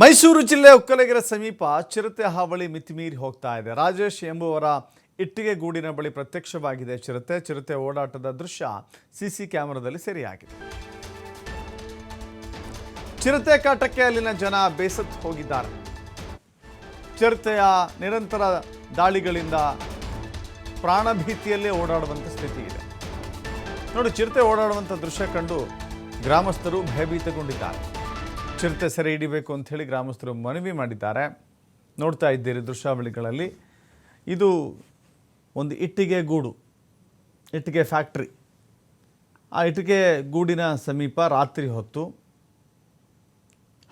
ಮೈಸೂರು ಜಿಲ್ಲೆ ಒಕ್ಕಲಗೆರೆ ಸಮೀಪ ಚಿರತೆ ಹಾವಳಿ ಮಿತಿಮೀರಿ ಹೋಗ್ತಾ ಇದೆ. ರಾಜೇಶ್ ಎಂಬುವರ ಇಟ್ಟಿಗೆ ಗೂಡಿನ ಬಳಿ ಪ್ರತ್ಯಕ್ಷವಾಗಿದೆ ಚಿರತೆ. ಚಿರತೆ ಓಡಾಟದ ದೃಶ್ಯ ಸಿಸಿ ಕ್ಯಾಮೆರಾದಲ್ಲಿ ಸೆರೆಯಾಗಿದೆ. ಚಿರತೆ ಕಾಟಕ್ಕೆ ಅಲ್ಲಿನ ಜನ ಬೇಸತ್ತು ಹೋಗಿದ್ದಾರೆ. ಚಿರತೆಯ ನಿರಂತರ ದಾಳಿಗಳಿಂದ ಪ್ರಾಣಭೀತಿಯಲ್ಲೇ ಓಡಾಡುವಂಥ ಸ್ಥಿತಿ ಇದೆ. ನೋಡಿ, ಚಿರತೆ ಓಡಾಡುವಂಥ ದೃಶ್ಯ ಕಂಡು ಗ್ರಾಮಸ್ಥರು ಭಯಭೀತಗೊಂಡಿದ್ದಾರೆ. ಚಿರತೆ ಸೆರೆ ಹಿಡಿಬೇಕು ಅಂತ ಹೇಳಿ ಗ್ರಾಮಸ್ಥರು ಮನವಿ ಮಾಡಿದ್ದಾರೆ. ನೋಡ್ತಾ ಇದ್ದೀರಿ ದೃಶ್ಯಾವಳಿಗಳಲ್ಲಿ. ಇದು ಒಂದು ಇಟ್ಟಿಗೆ ಗೂಡು, ಇಟ್ಟಿಗೆ ಫ್ಯಾಕ್ಟ್ರಿ. ಆ ಇಟ್ಟಿಗೆ ಗೂಡಿನ ಸಮೀಪ ರಾತ್ರಿ ಹೊತ್ತು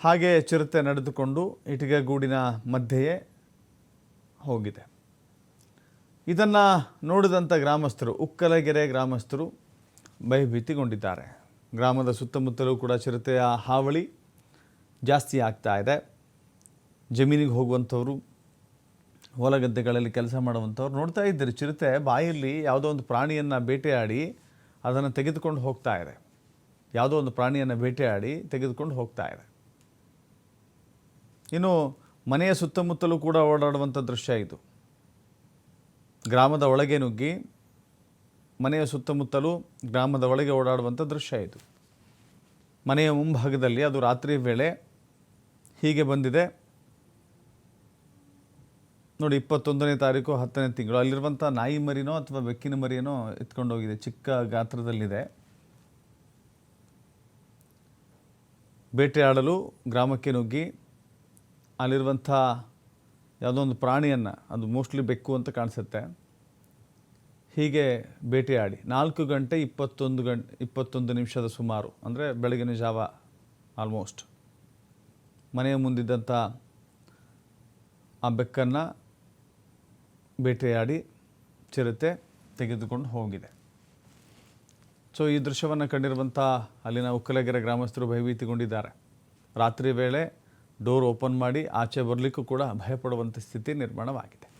ಹಾಗೆ ಚಿರತೆ ನಡೆದುಕೊಂಡು ಇಟ್ಟಿಗೆ ಗೂಡಿನ ಮಧ್ಯೆಯೇ ಹೋಗಿದೆ. ಇದನ್ನು ನೋಡಿದಂಥ ಗ್ರಾಮಸ್ಥರು, ಉಕ್ಕಲಗೆರೆ ಗ್ರಾಮಸ್ಥರು ಭಯಭೀತಿಗೊಂಡಿದ್ದಾರೆ. ಗ್ರಾಮದ ಸುತ್ತಮುತ್ತಲೂ ಕೂಡ ಚಿರತೆಯ ಹಾವಳಿ ಜಾಸ್ತಿ ಆಗ್ತಾ ಇದೆ. ಜಮೀನಿಗೆ ಹೋಗುವಂಥವ್ರು, ಹೊಲ ಗದ್ದೆಗಳಲ್ಲಿ ಕೆಲಸ ಮಾಡುವಂಥವ್ರು ನೋಡ್ತಾ ಇದ್ದೀರಿ. ಚಿರತೆ ಬಾಯಲ್ಲಿ ಯಾವುದೋ ಒಂದು ಪ್ರಾಣಿಯನ್ನು ಬೇಟೆಯಾಡಿ ಅದನ್ನು ತೆಗೆದುಕೊಂಡು ಹೋಗ್ತಾ ಇದೆ. ಯಾವುದೋ ಒಂದು ಪ್ರಾಣಿಯನ್ನು ಬೇಟೆಯಾಡಿ ತೆಗೆದುಕೊಂಡು ಹೋಗ್ತಾ ಇದೆ. ಇನ್ನು ಮನೆಯ ಸುತ್ತಮುತ್ತಲೂ ಕೂಡ ಓಡಾಡುವಂಥ ದೃಶ್ಯ ಇದು. ಗ್ರಾಮದ ಒಳಗೆ ನುಗ್ಗಿ ಮನೆಯ ಸುತ್ತಮುತ್ತಲೂ ಗ್ರಾಮದ ಒಳಗೆ ಓಡಾಡುವಂಥ ದೃಶ್ಯ ಇದು. ಮನೆಯ ಮುಂಭಾಗದಲ್ಲಿ ಅದು ರಾತ್ರಿ ವೇಳೆ ಹೀಗೆ ಬಂದಿದೆ. ನೋಡಿ, ಇಪ್ಪತ್ತೊಂದನೇ ತಾರೀಕು, ಹತ್ತನೇ ತಿಂಗಳು. ಅಲ್ಲಿರುವಂಥ ನಾಯಿ ಮರಿನೋ ಅಥವಾ ಬೆಕ್ಕಿನ ಮರಿನೋ ಎತ್ಕೊಂಡೋಗಿದೆ. ಚಿಕ್ಕ ಗಾತ್ರದಲ್ಲಿದೆ. ಬೇಟೆಯಾಡಲು ಗ್ರಾಮಕ್ಕೆ ನುಗ್ಗಿ, ಅಲ್ಲಿರುವಂಥ ಯಾವುದೋ ಒಂದು ಪ್ರಾಣಿಯನ್ನು, ಅದು ಮೋಸ್ಟ್ಲಿ ಬೆಕ್ಕು ಅಂತ ಕಾಣಿಸುತ್ತೆ, ಹೀಗೆ ಬೇಟೆಯಾಡಿ ನಾಲ್ಕು ಗಂಟೆ ಇಪ್ಪತ್ತೊಂದು ಗಂಟೆ ಇಪ್ಪತ್ತೊಂದು ನಿಮಿಷದ ಸುಮಾರು, ಅಂದರೆ ಬೆಳಗಿನ ಜಾವ, ಆಲ್ಮೋಸ್ಟ್. ಮನೆಯ ಮುಂದಿದ್ದಂಥ ಆ ಬೆಕ್ಕನ್ನು ಬೇಟೆಯಾಡಿ ಚಿರತೆ ತೆಗೆದುಕೊಂಡು ಹೋಗಿದೆ. ಸೊ, ಈ ದೃಶ್ಯವನ್ನು ಕಂಡಿರುವಂಥ ಅಲ್ಲಿನ ಉಕ್ಕಲಗೆರೆ ಗ್ರಾಮಸ್ಥರು ಭಯಭೀತಿಗೊಂಡಿದ್ದಾರೆ. ರಾತ್ರಿ ವೇಳೆ ಡೋರ್ ಓಪನ್ ಮಾಡಿ ಆಚೆ ಬರಲಿಕ್ಕೂ ಕೂಡ ಭಯಪಡುವಂಥ ಸ್ಥಿತಿ ನಿರ್ಮಾಣವಾಗಿದೆ.